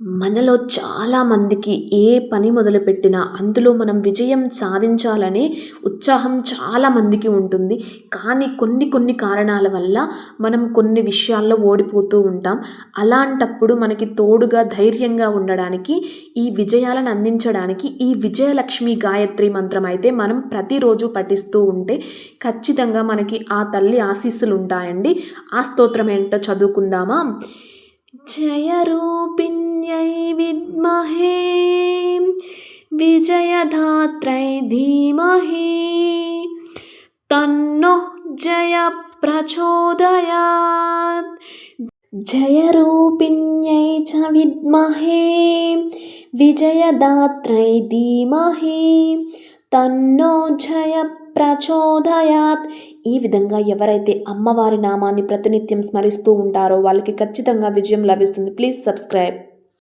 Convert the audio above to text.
మనలో చాలామందికి ఏ పని మొదలుపెట్టినా అందులో మనం విజయం సాధించాలనే ఉత్సాహం చాలామందికి ఉంటుంది. కానీ కొన్ని కొన్ని కారణాల వల్ల మనం కొన్ని విషయాల్లో ఓడిపోతూ ఉంటాం. అలాంటప్పుడు మనకి తోడుగా ధైర్యంగా ఉండడానికి ఈ విజయాలను అందించడానికి ఈ విజయలక్ష్మి గాయత్రి మంత్రం అయితే మనం ప్రతిరోజు పఠిస్తూ ఉంటే ఖచ్చితంగా మనకి ఆ తల్లి ఆశీస్సులు ఉంటాయండి. ఆ స్తోత్రం ఏంటో చదువుకుందామా? जयरूपिण्यै विद्महे विजयदात्रै धीमहि। तन्नः जयप्रचोदयात् जयरूपिण्यै च विद्महे विजयदात्र्य धीमहि। तन्नो जय ప్రచోదయాత్. ఈ విధంగా ఎవరైతే అమ్మవారి నామాన్ని ప్రతినిత్యం స్మరిస్తూ ఉంటారో వాళ్ళకి ఖచ్చితంగా విజయం లభిస్తుంది. Please subscribe.